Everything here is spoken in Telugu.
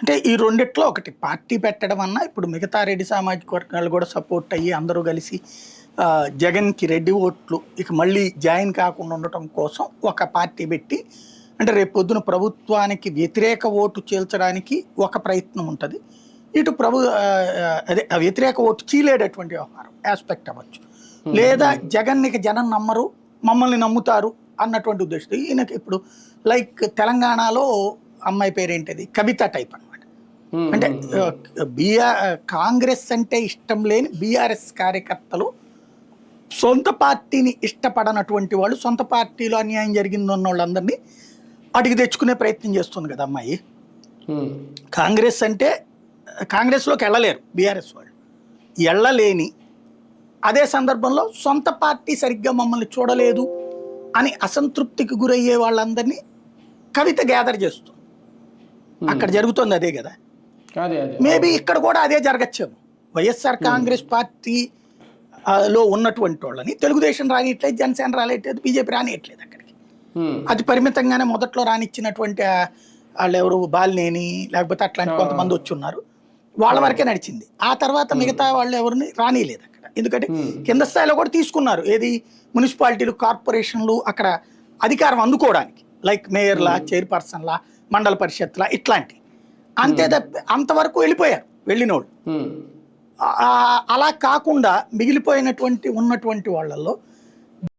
అంటే ఈ రెండిట్లో ఒకటి పార్టీ పెట్టడం అన్నా ఇప్పుడు మిగతా రెడ్డి సామాజిక వర్గాలు కూడా సపోర్ట్ అయ్యి అందరూ కలిసి జగన్కి రెడ్డి ఓట్లు ఇక మళ్ళీ జాయిన్ కాకుండా ఉండటం కోసం ఒక పార్టీ పెట్టి అంటే రేపు పొద్దున ప్రభుత్వానికి వ్యతిరేక ఓటు చీల్చడానికి ఒక ప్రయత్నం ఉంటుంది. ఇటు ప్రభు అదే వ్యతిరేక ఓటు చీలేటటువంటి వ్యవహారం ఆస్పెక్ట్ అవ్వచ్చు. లేదా జగన్ ఇక జనం నమ్మరు మమ్మల్ని నమ్ముతారు అన్నటువంటి ఉద్దేశంతో ఈయనకి ఇప్పుడు లైక్ తెలంగాణలో అమ్మాయి పేరేంటిది? కవిత టైప్ ఉమ్, అంటే బిఆర్ కాంగ్రెస్ అంటే ఇష్టం లేని బీఆర్ఎస్ కార్యకర్తలు సొంత పార్టీని ఇష్టపడనటువంటి వాళ్ళు సొంత పార్టీలో అన్యాయం జరిగిందన్న వాళ్ళందరినీ అడిగి తెచ్చుకునే ప్రయత్నం చేస్తుంది కదా అమ్మాయి. ఉమ్, కాంగ్రెస్ అంటే కాంగ్రెస్లోకి వెళ్ళలేరు బీఆర్ఎస్ వాళ్ళు. వెళ్ళలేని అదే సందర్భంలో సొంత పార్టీ సరిగ్గా మమ్మల్ని చూడలేదు అని అసంతృప్తికి గురయ్యే వాళ్ళందరినీ కవిత గ్యాదర్ చేస్తుంది. అక్కడ జరుగుతుంది అదే కదా. మేబీ ఇక్కడ కూడా అదే జరగచ్చేమో వైఎస్ఆర్ కాంగ్రెస్ పార్టీ లో ఉన్నటువంటి వాళ్ళని తెలుగుదేశం రానియట్లేదు జనసేన రానియట్లేదు బీజేపీ రానియట్లేదు అక్కడికి. ఉమ్, అది పరిమితంగానే మొదట్లో రానిచ్చినటువంటి వాళ్ళు ఎవరు బాలినేని లేకపోతే అట్లాంటి కొంతమంది వచ్చి ఉన్నారు వాళ్ళ వరకే నడిచింది. ఆ తర్వాత మిగతా వాళ్ళు ఎవరిని రానియలేదు అక్కడ. ఎందుకంటే కింద స్థాయిలో కూడా తీసుకున్నారు. ఏది? మున్సిపాలిటీలు కార్పొరేషన్లు అక్కడ అధికారం అందుకోవడానికి. లైక్ మేయర్లా చైర్పర్సన్లా మండల పరిషత్లా ఇట్లాంటి. అంతే తప్ప అంతవరకు వెళ్ళిపోయారు వెళ్ళినోళ్ళు. ఉమ్, ఆ- అలా కాకుండా మిగిలిపోయినటువంటి ఉన్నటువంటి వాళ్ళల్లో